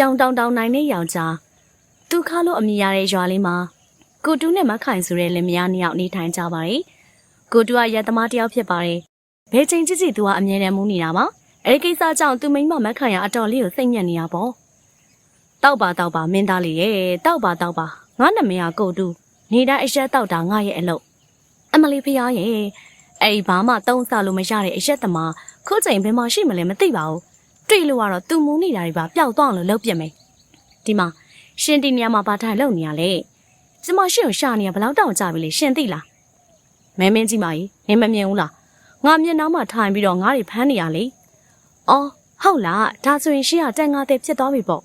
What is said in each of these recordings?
တောင်တောင်တောင်နိုင်တဲ့ယောက်ျားသူခါလို့အမိရတဲ့ရွာလေးမှာကိုတူးနဲ့မခိုင်ဆိုတဲ့လင်မယားနှစ်ယောက်နေထိုင်ကြပါတယ်ကိုတူးကရက်သမားတစ်ယောက်ဖြစ်ပါတယ်ဘယ်ချိန်ကြည့်ကြည့်သူကအမြဲတမ်းမူးနေတာပါအဲဒီကိစ္စကြောင့်သူမိန်းမမခိုင်ရအတော်လေးကိုစိတ်ညစ်နေတာပေါ့တောက်ပါတောက်ပါမင်းသားလေးရဲ့တောက်ပါတောက်ပါငါနမရကိုတူးနေတိုင်းအရက်တောက်တာငါရဲ့အလုပ်အမလီဖျားရဲ့အဲ့ဒီဘာမှတုံးဆလို့မရတဲ့အရက်သမားခုချိန်ဘယ်မှာရှိမလဲမသိပါဘူး တွေ့လို့ကတော့သူမူးနေတာတွေပါပျောက်သွားလို့လုပ်ပြမယ်ဒီမှာရှင်ဒီနေရာမှာဘာထိုင်လုပ်နေရလဲကျမရှင်ကိုရှာနေရဘယ်လောက်တောင်ကြပြီလဲရှင်သိလားမဲမင်းကြီးမကြီးနင်မမြင်ဘူးလားငါမျက်နှာမှာထိုင်ပြီးတော့ငါးတွေဖမ်းနေရလေအော်ဟုတ်လားဒါဆိုရင်ရှင်ကတန်ငါတဲ့ဖြစ်သွားပြီပေါ့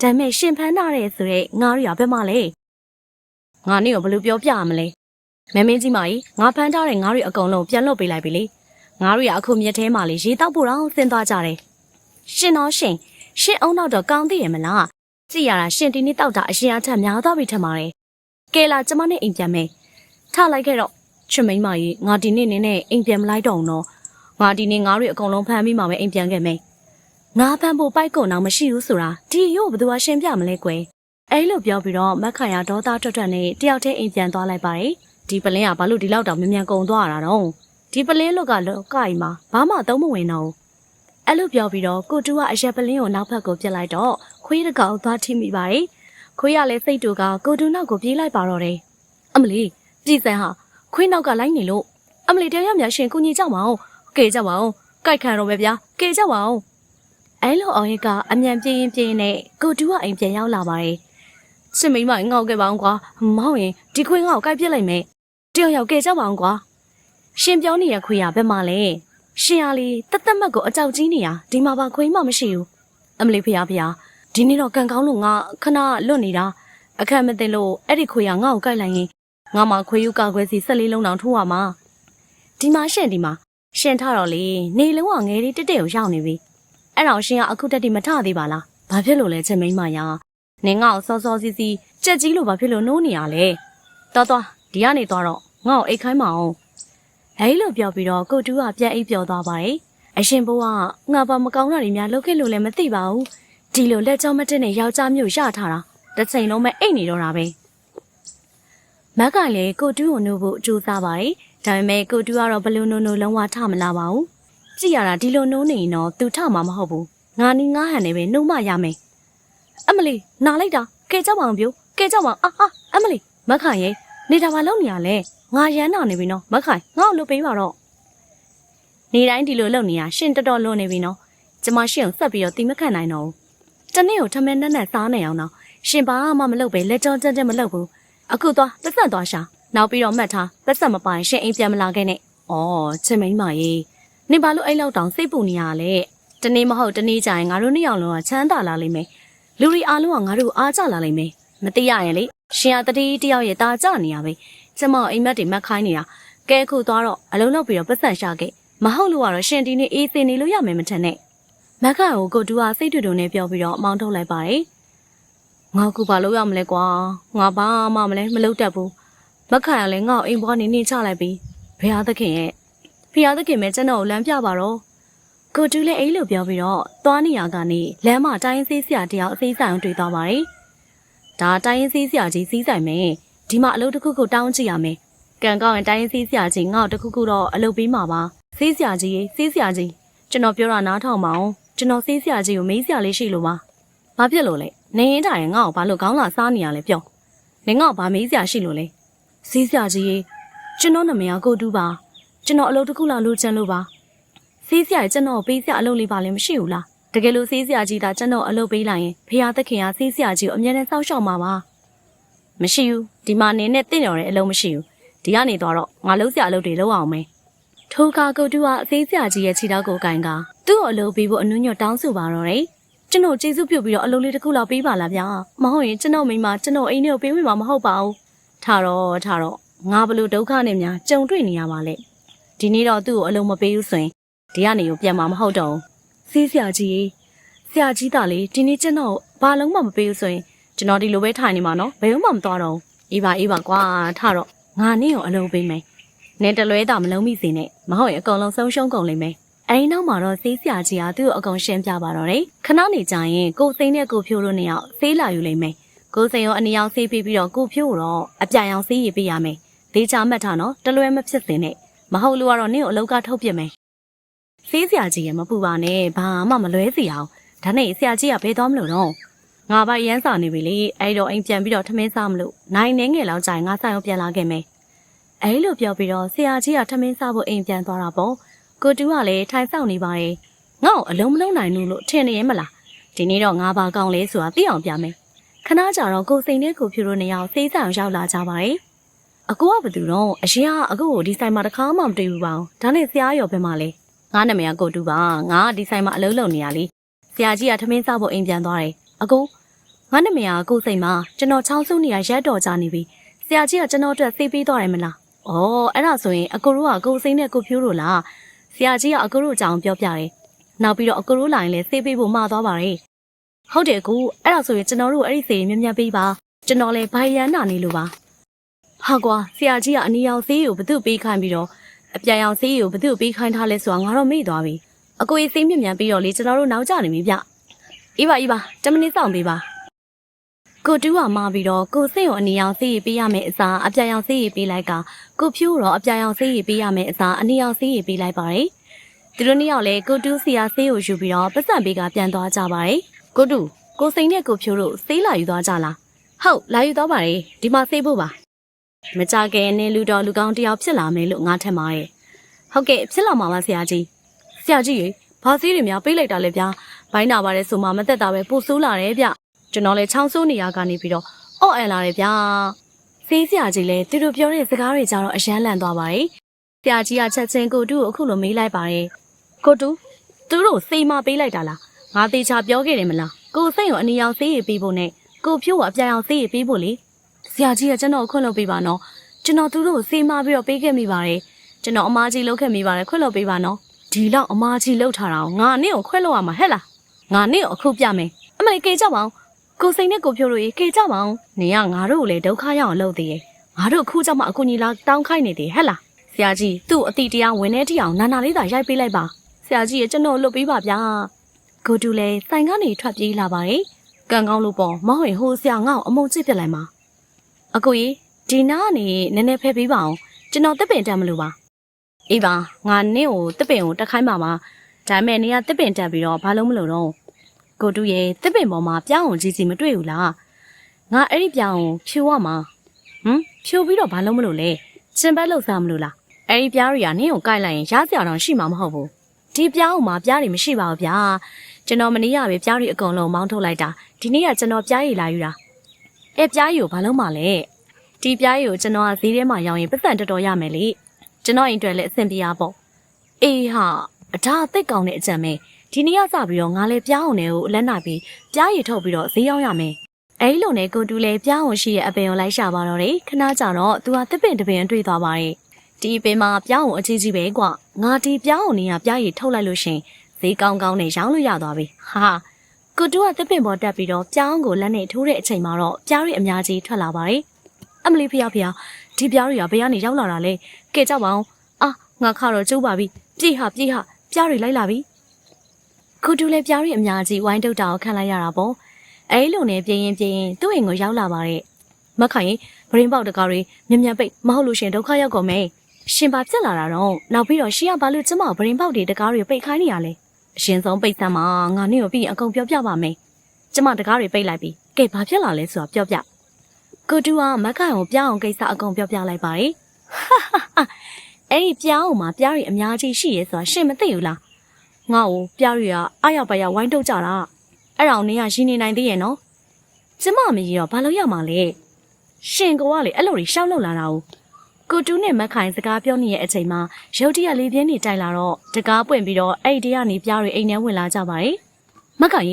ဒါပေမဲ့ရှင်ဖမ်းထားတဲ့ဆိုတဲ့ငါးတွေကဘယ်မှာလဲငါနေ့ကိုဘယ်လိုပြောပြရမလဲမဲမင်းကြီးမကြီးငါဖမ်းထားတဲ့ငါးတွေအကုန်လုံးပြန်လွတ်ပေးလိုက်ပြီလေငါးတွေကအခုမြက်ထဲမှာလေရေတောက်ဖို့တော့ဆင်းသွားကြတယ် ရှင်တော့ရှင်ရှင်အုံတော့တော့ကောင်းသိရမလားကြည့်ရတာရှင်ဒီနေ့တောက်တာအရင်အထက်များသွားပြီထင်ပါတယ်ကဲလာကျမနဲ့အိမ်ပြန်မယ်ထလိုက်ခဲ့တော့ချစ်မိန်းမကြီးငါဒီနေ့နင်းနဲ့အိမ်ပြန်မလိုက်တော့ဘူးနော်ငါဒီနေ့ငါးတွေအကုန်လုံးဖမ်းပြီးမှပဲအိမ်ပြန်ခဲ့မယ်ငါဖမ်းဖို့ပိုက်ကုန်တော့မရှိဘူးဆိုတာဒီရုပ်ဘယ်သူကရှင်းပြမလဲကွယ်အဲ့လိုပြောပြီးတော့မက်ခိုင်ရဒေါသထွက်ထွက်နဲ့တယောက်တည်းအိမ်ပြန်သွားလိုက်ပါတယ်ဒီပလင်းကဘာလို့ဒီလောက်တောင်မြန်မြန်ကုန်သွားရတာတော့ဒီပလင်းလုတ်ကလောကကြီးမှာဘာမှသုံးမဝင်တော့ဘူး အဲ့လိုပြောပြီးတော့ကိုတူကအရက်ပလင်းကိုနောက်ဘက်ကိုပြစ်လိုက်တော့ခွေးတကောင်သွားထိမိပါတယ်ခွေးကလည်းစိတ်တူကကိုတူနောက်ကိုပြေးလိုက်ပါတော့တယ်အမလီပြည်စံဟာခွေးနောက်ကလိုက်နေလို့အမလီတရားရမြရှင်ကုညီကြပါအောင်ကဲကြပါအောင်ကြိုက်ခံတော့ပဲဗျာကဲကြပါအောင်အဲလိုအောင်ရကအမြန်ပြေးရင်ပြေးနေကိုတူကအိမ်ပြန်ရောက်လာပါတယ်စင်မိမငေါ့ခဲ့ပါအောင်ကွာမဟုတ်ရင်ဒီခွေးငေါ့ကိုက်ပြစ်လိုက်မယ်တယောက်ယောက်ကဲကြပါအောင်ကွာရှင်ပြောနေရခွေးရဘယ်မှာလဲ ရှင်ရလီတသက်မတ်ကိုအကြောက်ကြီးနေရဒီမှာပါခွေးမှမရှိဘူးအမလီဖျားဖျားဒီနေ့တော့ကန်ကောင်းလို့ငါခဏလွတ်နေတာအခက်မသိလို့အဲ့ဒီခွေးကငါ့ကိုကိုက်လိုက်ရင်ငါမှခွေးယူကာခွဲစီဆက်လေးလုံးတောင်ထိုးရမှာဒီမှာရှင်ဒီမှာရှင်ထတော့လေနေလုံးကငယ်လေးတက်တက်ကိုရောက်နေပြီအဲ့တော့ရှင်ကအခုတက်တိမထသေးပါလားဘာဖြစ်လို့လဲချက်မိန်းမယာနင်ငါ့ကိုစောစောစီးစီးကြက်ကြီးလို့ဘာဖြစ်လို့နိုးနေရလဲတော်တော်ဒီကနေတော့ငါ့ကိုအိတ်ခိုင်းမအောင် အဲ့လိုပြောပြီးတော့ကိုတူးကပြန်အိပ်ပျော်သွားပါတယ်အရှင်ဘိုးကငါဘာမကောင်းတာတွေများလုပ်ခဲ့လို့လည်းမသိပါဘူးဒီလိုလက်ကြောမတက်နဲ့ယောက်ျားမျိုးရထားတာတစ်ချိန်လုံးပဲအိတ်နေတော့တာပဲမက်ကလည်းကိုတူးကိုနိုးဖို့ကြိုးစားပါတယ်ဒါပေမဲ့ကိုတူးကတော့ဘလူးနိုးနိုးလုံးဝထမလာပါဘူးကြည့်ရတာဒီလိုနိုးနေရင်တော့သူထမှာမဟုတ်ဘူးငါနီးငါဟန်နဲ့ပဲနှုံမရမယ်အမလီနားလိုက်တာကဲကြောက်ပါအောင်ပြိုကဲကြောက်ပါအောင်အာအာအမလီမက်ခိုင်ရဲ့နေတာဘာလုပ်နေရလဲ ငါရမ်းနာနေပြီနော်မက်ခိုင်ငါ့ကိုလုပ်ပေးပါတော့နေတိုင်းဒီလိုလုပ်နေရရှင်တော်တော်လွန်နေပြီနော်ကျမရှင်ကိုဆက်ပြီးတော့တိမခန့်နိုင်တော့ဘူးတနေ့ကိုထမင်းနဲ့နဲ့စားနေအောင်တော့ရှင်ဘာမှမလုပ်ပဲလက်ကြောတက်တက်မလုပ်ဘူးအခုသွားပတ်သက်သွားရှာနောက်ပြီးတော့မှတ်ထားပတ်သက်မပိုင်ရှင်အိမ်ပြန်မလာခဲ့နဲ့ဩချင်မိန်မကြီးနင်ဘာလို့အဲ့လောက်တောင်စိတ်ပူနေရလဲတနေ့မဟုတ်တနေ့ကျရင်ငါတို့နှစ်ယောက်လုံးကချမ်းသာလာလိမ့်မယ်လူတွေအားလုံးကငါတို့ကိုအားကြလာလိမ့်မယ်မသိရရင်လေရှင်ကတတိတယောက်ရဲ့ตาကြနေရပဲ ကျမအိမ်မက်တွေမက်ခိုင်းနေတာကဲခုသွားတော့အလုံးလောက်ပြီးတော့ပတ်သက်ရှာခဲ့မဟုတ်လို့ကတော့ရှင်ဒီနေ့အေးစင်နေလို့ရမယ်မထင်နဲ့မက်ခါကိုကိုတူကစိတ်တူတူနဲ့ပြောပြီးတော့အမောင်းထုတ်လိုက်ပါတယ်ငါကူဘာလို့ရမလဲကွာငါဘာမှမလဲမလုပ်တတ်ဘူးမက်ခါကလည်းငါ့ကိုအိမ်ဘွားနေနေချလိုက်ပြီးဘုရားသခင်ရဲ့ဖျားသခင်ပဲကျွန်တော်ကိုလမ်းပြပါတော့ကိုတူလည်းအိမ်လို့ပြောပြီးတော့သွားနေရကနေလမ်းမှာတိုင်းစေးဆရာတယောက်အသေးဆိုင်တွေ့သွားပါတယ်ဒါတိုင်းစေးဆရာကြီးစီးဆိုင်မယ် ဒီမှာအလုပ်တစ်ခုခုတောင်းကြည့်ရမယ်ကံကောင်းရင်တိုင်းစေးဆရာကြီးငါ့ကိုတစ်ခုခုတော့အလုပ်ပေးမှာပါစေးဆရာကြီးစေးဆရာကြီးကျွန်တော်ပြောတာနားထောင်ပါအောင်ကျွန်တော်စေးဆရာကြီးကိုမေးဆရာလေးရှိလို့ပါဘာဖြစ်လို့လဲနေရင်တိုင်ငါ့ကိုဘာလို့ခေါင်းလာစားနေရလဲပြောနေငါ့ကိုဘာမေးဆရာရှိလို့လဲစေးဆရာကြီးကျွန်တော်နာမည်ကကိုတူးပါကျွန်တော်အလုပ်တစ်ခုလောက်လုပ်ချင်လို့ပါစေးဆရာကျွန်တော်ပေးဆရာအလုပ်လေးပါလည်းမရှိဘူးလားတကယ်လို့စေးဆရာကြီးဒါကျွန်တော်အလုပ်ပေးလိုက်ရင်ဖခင်သခင်ကစေးဆရာကြီးကိုအမြဲတမ်းစောင့်ရှောက်မှာပါ မရှိဘူးဒီမှာနေနဲ့တင့်တော်တဲ့အလုပ်မရှိဘူးဒီကနေတော့ငါလုံးဆရာအလုပ်တွေလုပ်အောင်မယ်ထိုကာကိုတူကအသေးဆရာကြီးရဲ့ခြေထောက်ကိုကင်ကသူ့ကိုအလုပ်ပေးဖို့အနုညွတ်တောင်းဆိုပါတော့တယ်ကျွန်တော်ကျေးဇူးပြုပြီးတော့အလုပ်လေးတစ်ခုလောက်ပေးပါလားဗျာမဟုတ်ရင်ကျွန်တော်မိမကျွန်တော်အိမ်ထဲကိုပေးဝင်မှာမဟုတ်ပါဘူးထားတော့ထားတော့ငါဘလို့ဒုက္ခနဲ့များကြုံတွေ့နေရပါလေဒီနေ့တော့သူ့ကိုအလုံးမပေးဘူးဆိုရင်ဒီကနေကိုပြန်มาမဟုတ်တော့ဘူးစီးဆရာကြီးဆရာကြီးတာလေဒီနေ့ကျွန်တော်ဘာလုံးမှမပေးဘူးဆိုရင် ကျွန်တော်ဒီလိုပဲထိုင်နေမှာနော်ဘယ်မှမသွားတော့ဘူးအေးပါအေးပါကွာထားတော့ငါနင့်ကိုအလုံးပေးမယ်နင်တလွဲတာမလုံးမိစေနဲ့မဟုတ်ရင်အကုန်လုံးဆုံးရှုံးကုန်လိမ့်မယ်အဲဒီနောက်မှာတော့ဆေးဆရာကြီးကသူ့ကိုအကုန်ရှင်းပြပါတော့တယ်ခဏနေကြရင်ကိုစိမ့်နဲ့ကိုဖြိုးတို့နှစ်ယောက်ဆေးလာယူလိမ့်မယ်ကိုစိမ့်ရောအနီရောင်ဆေးပြီးပြီးတော့ကိုဖြိုးကိုတော့အပြာရောင်ဆေးရည်ပေးရမယ်ဒေချာမှတ်ထားနော်တလွဲမဖြစ်စင်နဲ့မဟုတ်လို့ကတော့နင့်ကိုအလောက်ကထုတ်ပြမယ်ဆေးဆရာကြီးကမပူပါနဲ့ဘာမှမလွဲစီအောင်ဒါနဲ့ဆရာကြီးကဘယ်သွားမလို့တော့ ငါပါရမ်းစာနေပြီလေအဲ့တော့အိမ်ပြန်ပြီးတော့ထမင်းစားမလို့နိုင်နေငယ်လောက်ကြာရင်ငါဆိုင်အောင်ပြန်လာခဲ့မယ်အဲ့လိုပြောပြီးတော့ဆရာကြီးကထမင်းစားဖို့အိမ်ပြန်သွားတာပေါ့ကိုတူကလည်းထိုင်ဆောင်နေပါရဲ့ငါ့ကိုအလုံးမလုံးနိုင်ဘူးလို့ထင်နေရဲ့မလားဒီနေ့တော့ငါဘာကောင်းလဲဆိုတာသိအောင်ပြမယ်ခဏကြာတော့ကိုစိန်နဲ့ကိုဖြူတို့နှစ်ယောက်စေးဆောင်ရောက်လာကြပါရဲ့အကူကဘယ်သူတော့အရင်ကအကူကိုဒီဆိုင်မှာတစ်ခါမှမတွေ့ဘူးပါဘူးဒါနဲ့ဆရာရောဘယ်မှာလဲငါနာမည်ကကိုတူပါငါကဒီဆိုင်မှာအလုပ်လုပ်နေရလေဆရာကြီးကထမင်းစားဖို့အိမ်ပြန်သွားတယ်အကူ ငါနာမည်ကကိုစိန်ပါကျွန်တော်ချောင်းစုနေရရက်တော်ကြနေပြီဆရာကြီးကကျွန်တော်အတွက်စေးပေးသွားတယ်မလားဩအဲ့ဒါဆိုရင်အကူတို့ကကိုစိန်နဲ့ကိုဖြူတို့လားဆရာကြီးကအကူတို့အကြောင်းပြောပြတယ်။နောက်ပြီးတော့အကူတို့လိုင်းလည်းဆေးပေးဖို့မှာသွားပါတယ်။ဟုတ်တယ်ကူအဲ့ဒါဆိုရင်ကျွန်တော်တို့အဲ့ဒီဆေးမြတ်မြတ်ပေးပါ။ကျွန်တော်လည်းဘိုင်ရန်နာနေလို့ပါ။ဟာကွာဆရာကြီးကအနီရောင်ဆေးကိုဘသူ့ပေးခိုင်းပြီးတော့အပြာရောင်ဆေးကိုဘသူ့ပေးခိုင်းထားလဲဆိုတာငါတော့မေ့သွားပြီ။အကူရေးဆေးမြတ်မြတ်ပြီးတော့လေကျွန်တော်တို့နောက်ကျနေပြီဗျ။အေးပါအေးပါ10မိနစ်စောင့်ပေးပါ။ ကိုတူးကမှာပြီးတော့ကိုစိတ်ကိုအနီရောင်ဆေးရပေးရမယ်အစားအပြာရောင်ဆေးရပေးလိုက်ကကိုဖြိုးတော့အပြာရောင်ဆေးရပေးရမယ်အစားအနီရောင်ဆေးရပေးလိုက်ပါတယ်။သူတို့နှစ်ယောက်လည်းကိုတူးစီယာဆေးကိုယူပြီးတော့ပတ်စံပေးကပြန်သွားကြပါတယ်။ကိုတူးကိုစိန်နဲ့ကိုဖြိုးတို့ဆေးလာယူသွားကြလား။ဟုတ်လာယူသွားပါတယ်ဒီမှာဆေးဖို့ပါ။မကြခင်နဲ့လူတော်လူကောင်းတယောက်ဖြစ်လာမယ်လို့ငါထင်ပါတယ်။ဟုတ်ကဲ့ဖြစ်လာမှာပါဆရာကြီး။ဆရာကြီးရေဘာဆေးတွေများပေးလိုက်တာလဲဗျာ။ဘိုင်းနာပါတယ်ဆိုမှမသက်တာပဲပို့ဆိုးလာတယ်ဗျ။ ကျွန်တော်လည်းချောင်းဆိုးနေရကနေပြီးတော့အော့အန်လာတယ်ဗျာ။ဆေးဆရာကြီးလည်းသူတို့ပြောတဲ့စကားတွေကြတော့အယမ်းလန့်သွားပါတယ်။ဆရာကြီးကချက်ချင်းကိုတူကိုအခုလိုမေးလိုက်ပါတယ်။ကိုတူသူတို့စိတ်မပေးလိုက်တာလားငါသေးချာပြောခဲ့တယ်မလားကိုစိတ်ကိုအနီရောင်ဆေးရပေးဖို့နဲ့ကိုဖြိုးကိုအပြာရောင်ဆေးရပေးဖို့လေဆရာကြီးကကျွန်တော်ခွင့်လုပ်ပေးပါနော်ကျွန်တော်သူတို့ကိုဆေးမပြီးတော့ပေးခဲ့မိပါတယ်ကျွန်တော်အမားကြီးလုပ်ခဲ့မိပါတယ်ခွင့်လုပ်ပေးပါနော်ဒီလောက်အမားကြီးလုပ်ထားတာကိုငါနဲ့ကိုခွင့်လုပ်ရမှာဟဲ့လားငါနဲ့ကိုအခုပြမယ်အမလေးကေကြပါအောင် ကိုစိတ်နဲ့ကိုဖြိုးတို့ရေကေကြပါအောင်နေကငါတို့ကိုလေဒုက္ခရောက်အောင်လုပ်သေးရဲ့ငါတို့အခုကြောင့်မှအကူကြီးလာတောင်းခိုင်းနေသေးဟဲ့လားဆရာကြီးသူ့အတိတရားဝင်နေတိအောင်နာနာလေးသာရိုက်ပေးလိုက်ပါဆရာကြီးရဲ့ကျွန်တော်လွတ်ပေးပါဗျာကိုတူလည်းဆိုင်ကနေထွက်ပြေးလာပါတယ်ကံကောင်းလို့ပေါ့မဟုတ်ရင်ဟိုဆရာငါ့ကိုအမုံချစ်ပြစ်လိုက်မှာအကိုကြီးဒီနားကနေနည်းနည်းဖဲပေးပါအောင်ကျွန်တော်တစ်ပင်တက်မလို့ပါအေးပါငါနင့်ကိုတစ်ပင်ကိုတက်ခိုင်းပါပါဒါပေမဲ့နေကတစ်ပင်တက်ပြီးတော့ဘာလို့မလို့တော့ ကိုတူရဲ့တစ်ပင်ပေါ်မှာပြောင်းအောင်ကြီးစီမတွေ့ဘူးလားငါအဲ့ဒီပြောင်းကိုဖြိုးရမှာဟမ်ဖြိုးပြီးတော့ဘာလို့မလို့လဲရှင်ဘက်လောက်စားမလို့လားအဲ့ဒီပြားတွေကနင်းကိုကိုက်လိုက်ရင်ရစရာတော့ရှိမှာမဟုတ်ဘူးဒီပြားအောင်မှာပြားတွေမရှိပါဘူးဗျာကျွန်တော်မနေ့ကပဲပြားတွေအကုန်လုံးမောင်းထုတ်လိုက်တာဒီနေ့ကကျွန်တော်ပြားရည်လာယူတာအဲပြားရည်ကိုဘာလို့မှလဲဒီပြားရည်ကိုကျွန်တော်ကဈေးထဲမှာရောင်းရင်ပတ်စံတော်တော်ရမယ်လေကျွန်တော်အိမ်အတွက်လည်းအဆင်ပြေရပေါ့အေးဟာအဒါအသက်ကောင်းတဲ့အကြံပဲ ဒီနေ့ကစပြီးတော့ငါလည်းပြားအောင်တွေကိုအလက်နာပြီးပြားရည်ထုတ်ပြီးတော့ဈေးရောက်ရမယ်အဲ့လိုနဲ့ကိုတူလည်းပြားအောင်ရှိရဲ့အပင်ကိုလိုက်ရှာပါတော့တယ်ခဏကြာတော့သူကတစ်ပင်တစ်ပင်တွေ့သွားပါတယ်ဒီအပင်မှာပြောင်းအောင်အကြီးကြီးပဲကွာငါဒီပြောင်းအောင်နေရပြားရည်ထုတ်လိုက်လို့ရှင်ဈေးကောင်းကောင်းနဲ့ရောင်းလို့ရသွားပြီဟာကိုတူကတစ်ပင်ပေါ်တက်ပြီးတော့ပြောင်းကိုလက်နဲ့ထိုးတဲ့အချိန်မှာတော့ပြားရီအများကြီးထွက်လာပါတယ်အမလီဖျားဖျားဒီပြားရီကဘယ်ကနေရောက်လာတာလဲကဲကြောက်ပါအောင်အာငါခါတော့ကျုပ်ပါပြီပြေးဟာပြေးဟာပြားရီလိုက်လာပြီ ကိုတူလည်းပြားရီအများကြီးဝိုင်းတုတ်တာကိုခံလိုက်ရတာပေါ့အဲလိုနဲ့ပြင်းရင်ပြင်းရင်သူ့အိမ်ကိုရောက်လာပါတယ်မခိုင်ရင်ဗရင်ပေါက်တကားတွေမြ мян ပိတ်မဟုတ်လို့ရှင်ဒုက္ခရောက်ကုန်မယ် ရှင်ဘာဖြစ်လာတာတော့နောက်ပြီးတော့ရှင်ကဘာလို့ကျမကိုဗရင်ပေါက်တွေတကားတွေပိတ်ခိုင်းနေရလဲအရှင်ဆုံးပိတ်စမ်းမှာငါနေ့ကိုပြီးရင်အကုန်ပြောပြပါမယ်ကျမတကားတွေပိတ်လိုက်ပြီကဲဘာဖြစ်လာလဲဆိုတာပြောပြကိုတူကမက်ခိုင်ကိုပြောင်းအောင်ကိစ္စအကုန်ပြောပြလိုက်ပါတယ်ဟာဟာဟာအဲ့ဒီပြောင်းအောင်မှာပြားတွေအများကြီးရှိရဲဆိုတာရှင်မသိဘူးလား ငါ့ကိုပြားတွေကအားရပါရဝိုင်းတုတ်ကြတာအဲ့ဒါကိုနေရရှင်းနေနိုင်သေးရဲ့နော်ကျမမကြီးတော့ဘာလို့ရမှာလဲရှင်ကလေအဲ့လိုတွေရှောက်လောက်လာတာကိုတူးနဲ့မက်ခိုင်စကားပြောနေတဲ့အချိန်မှာရုတ်တရက်လေးပြင်းနေတိုက်လာတော့တကားပွင့်ပြီးတော့အဲ့ဒီကနေပြားတွေအိမ်ထဲဝင်လာကြပါတယ်။မက်ခိုင်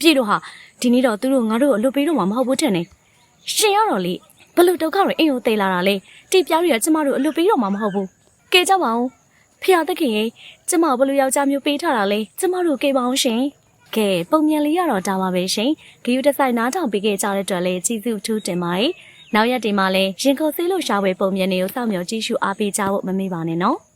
ပြေတို့ဟာဒီနေ့တော့သူတို့ငါတို့ကိုအလွတ်ပေးတော့မှာမဟုတ်ဘူးထင်နေ။ရှင်ရတော့လေဘလို့ဒုက္ခတွေအိမ်ကိုတိတ်လာတာလေတိပြားတွေကကျမတို့အလွတ်ပေးတော့မှာမဟုတ်ဘူး။ကဲကြပါဦး။ ဖျားသခင်ရေကျမဘလို့ယောက်ျားမျိုးပေးထားတာလေကျမတို့ကဲပါအောင်ရှင်။ကဲပုံမြန်လေးရတော့ဒါပါပဲရှင်။ဂယူတစ်ဆိုင်နားထောင်ပေးခဲ့ကြတဲ့အတွက်လည်းကျေးဇူးထူးတင်ပါတယ်။နောက်ရက်ဒီမှာလည်းရင်ခုန်ဆေးလို့ရှာဝယ်ပုံမြန်တွေကိုစောင့်မျှော်ကြည့်ရှုအားပေးကြဖို့မမေ့ပါနဲ့နော်။